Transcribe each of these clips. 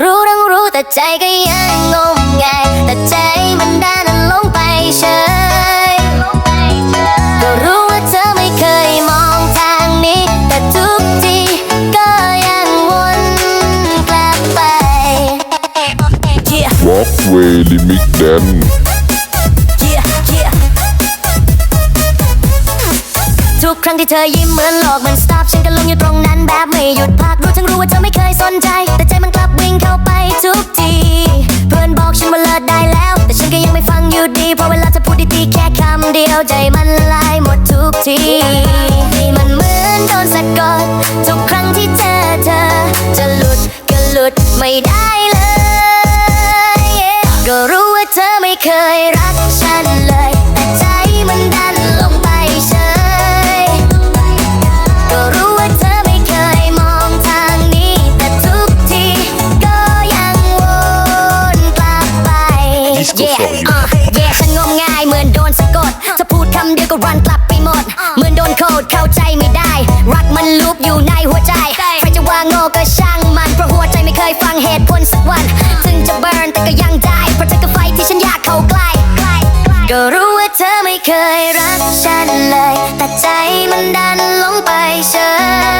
รู้ทั้งรู้แต่ใจก็ยังงงงายแต่ใจมันด้านลงไปเฉยก็รู้ว่าเธอไม่เคยมองทางนี้ แต่ทุกทีก็ยังวนกลับไป Walkway Limit Dance ครั้งที่เธอยิ้มเหมือนหลอกมันสตาร์ทฉันก็ลงอยู่ตรงนั้นแบบไม่หยุดพักรู้ทั้งรู้ว่าเธอไม่เคยสนใจ แต่ใจมันกลับวิ่งเข้าไปทุกที เพื่อนบอกฉันว่าเลิศได้แล้ว แต่ฉันก็ยังไม่ฟังอยู่ดีเพราะเวลาจะพูดดีๆแค่คำเดียวใจมันลายหมดทุกทีนี่มันเหมือนโดนสะกดทุกครั้งที่เจอเธอ จะหลุดก็หลุดไม่ได้ ธอไม่เคยรักฉันเลย แต่ใจมันดันลงไปเชย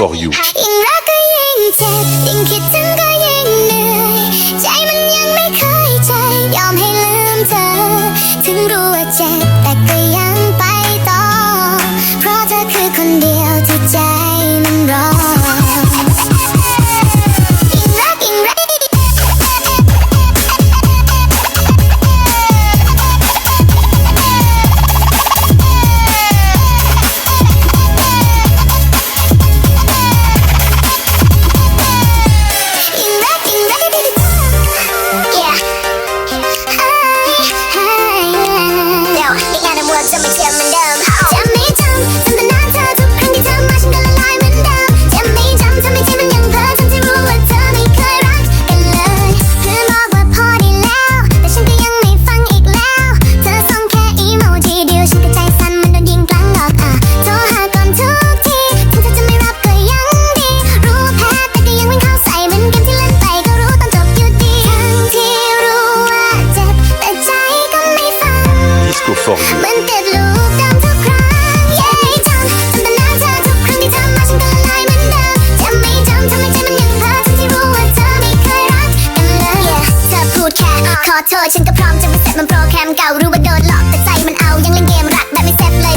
for you. ขอโทษฉันก็พร้อมจะไปเซ็ตมันโปรแกรมเก่ารู้ว่าโดนหลอกแต่ใจมันเอายังเล่นเกมรักแบบไม่เซ็ตเลย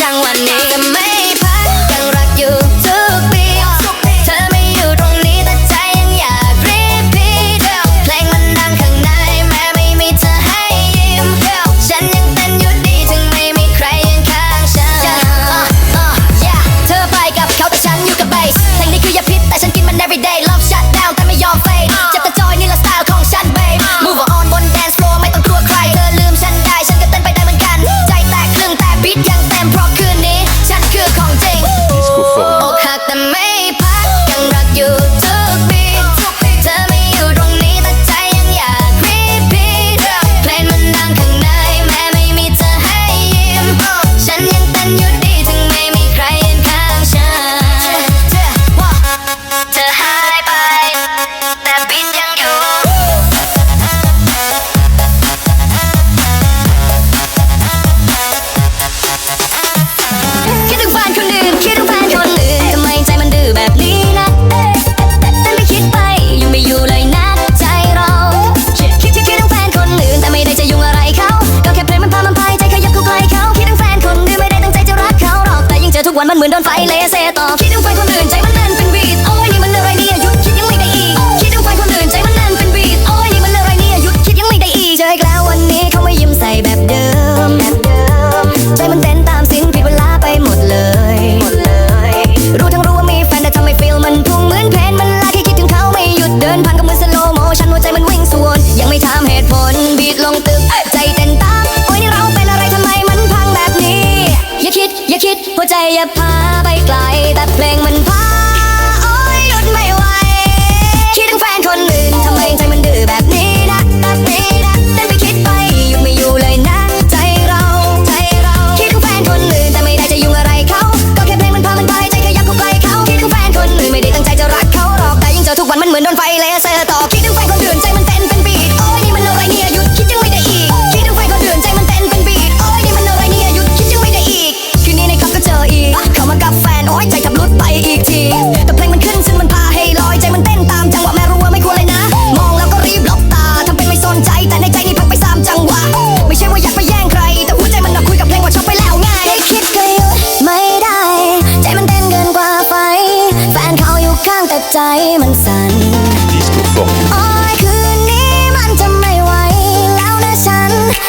จังวันนี้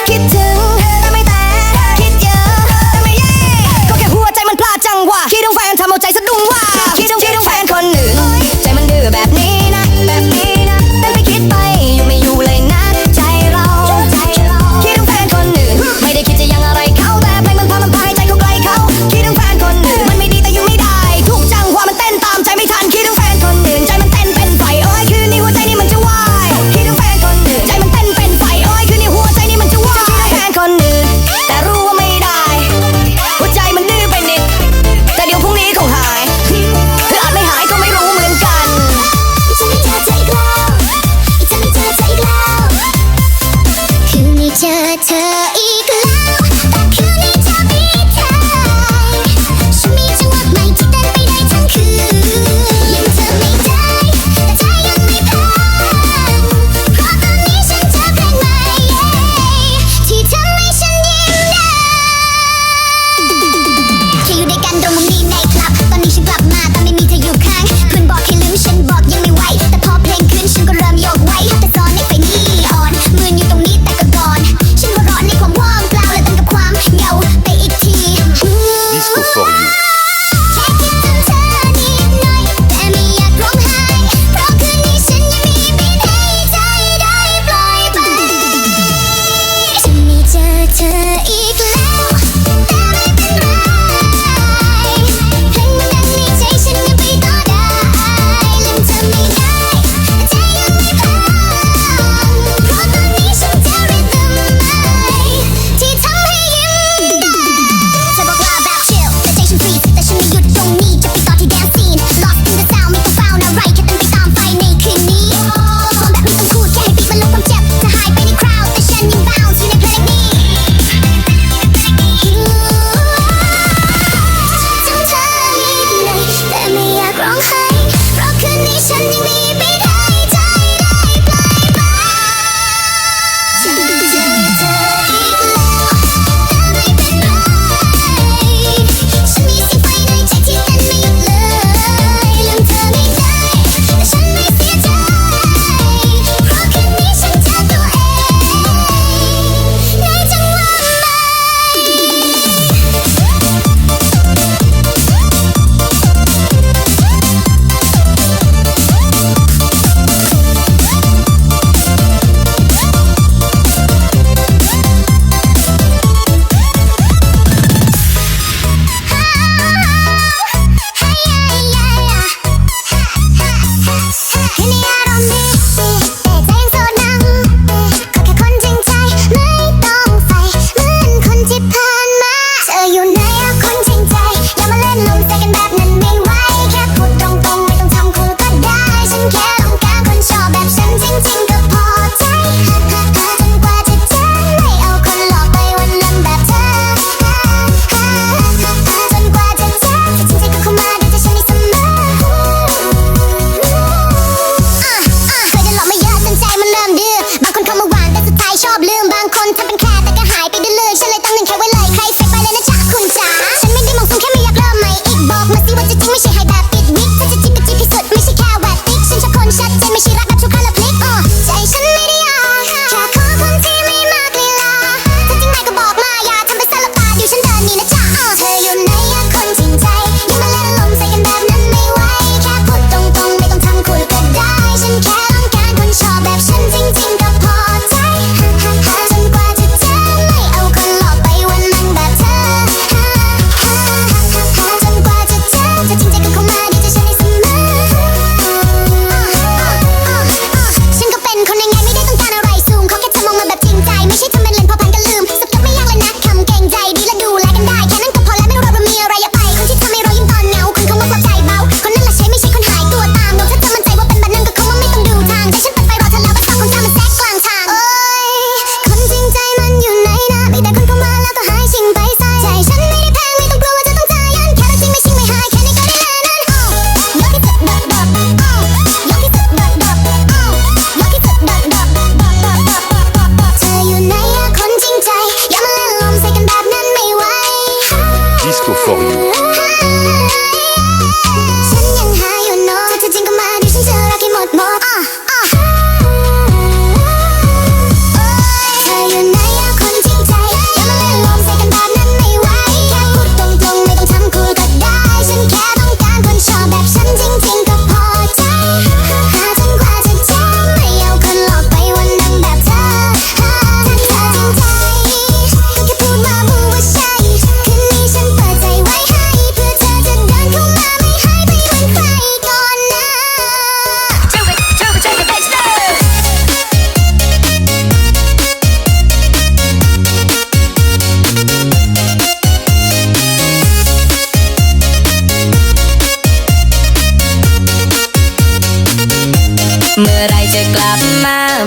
기타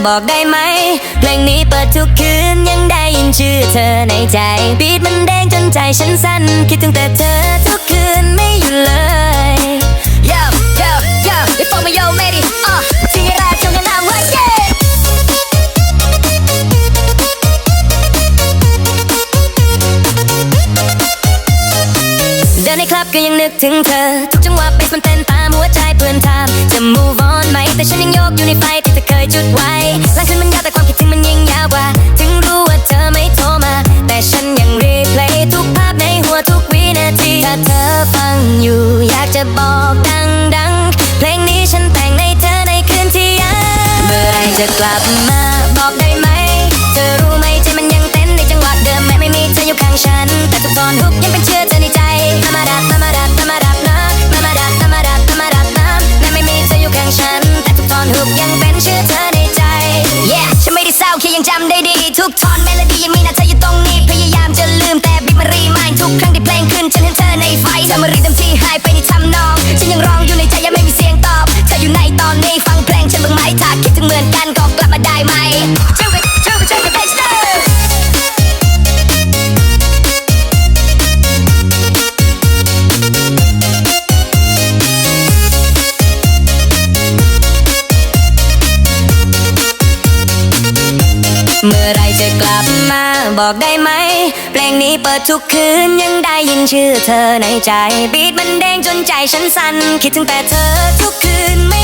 บอกได้ไหม เพลงนี้เปิดทุกคืนยังได้ยินชื่อเธอในใจ บีดมันแดงจนใจฉันสั้นคิดถึงแต่เธอทุกคืนไม่หยุดเลย Yo yo yo ได้ฟังมาโยเมดิอะจิแไงราชงกันนามว่าเย่เดินในคลับก็ยังนึกถึงเธอ ทุกจังหวะเบสมันเต้นตามหัวใจเพื่อนถามจะ move on ไหมแต่ฉันยังโยกอยู่ในไฟ เคยจุดไว้หลัฉันมันยาวแต่ความคิดถึงมันยิ่งยาวกว่า ถึงรู้ว่าเธอไม่โทรมา แต่ฉันยังรีเพลย์ทุกภาพในหัวทุกวินาที ถ้าเธอฟังอยู่อยากจะบอกดังดังเพลงนี้ฉันแต่งในเธอในคืนที่ยาวเมื่อไรจะกลับมาบอกได้ไหม เธอรู้ไหมใจมันยังเต้นในจังหวะเดิมแม้ไม่มีเธออยู่ข้างฉัน แต่ทุกตอนฮุกยังเป็นเชื่อเธอในใจมามาดับมามาดับมามาดับนะมามาดับมามาดับมามาดับนะแม้ไม่มีเธออยู่ข้างฉัน แต่ทุกตอนฮุกยัง จำได้ดี ทุกท่อนเมโลดี้ยังมีนะเธออยู่ตรงนี้ เปิดทุกคืนยังได้ยินชื่อเธอในใจ บีดมันเด้งจนใจฉันสั่นคิดถึงแต่เธอทุกคืนไม่